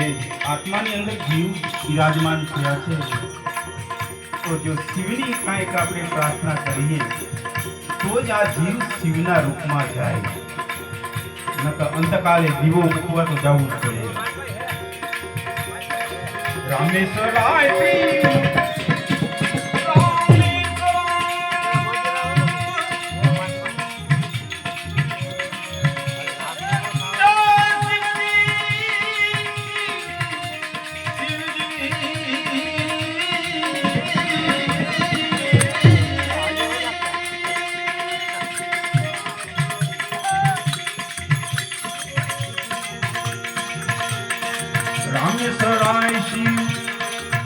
છે. આત્માની અંદર જીવ વિરાજમાન થયા છે. તો જો શિવની કાંઈક આપણે પ્રાર્થના કરીએ, તો જ આ જીવ શિવના રૂપમાં જાય. નકર અંતકાલે દીવો મૂકવા તો જવું જ પડે. રામેશ્વરાય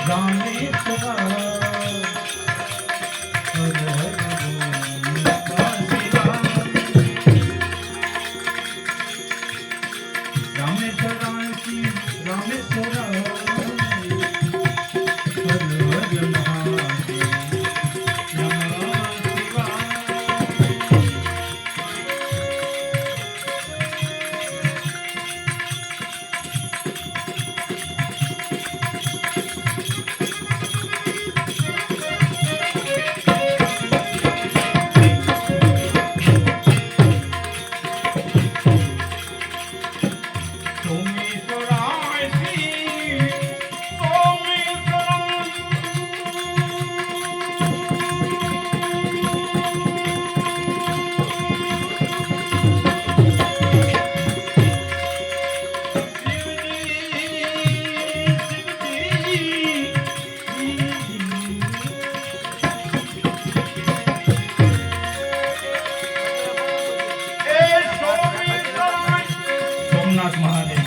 રામેશ્વરાય સોમનાથ મહાદેવ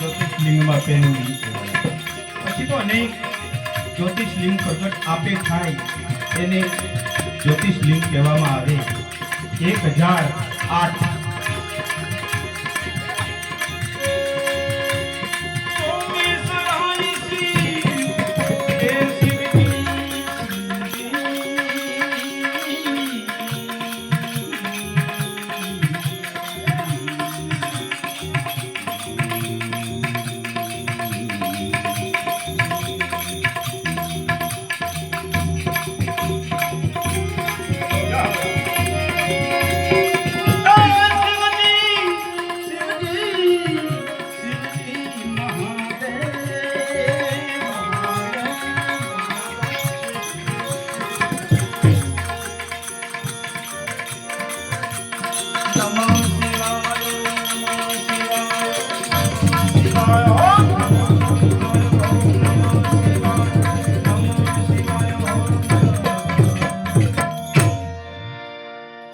જ્યોતિષલિંગમાં પહેલું લિંગ પછી તો અનેક જ્યોતિષલિંગ પ્રગટ આપે થાય એને જ્યોતિષલિંગ કહેવામાં આવે. એક હજાર આઠ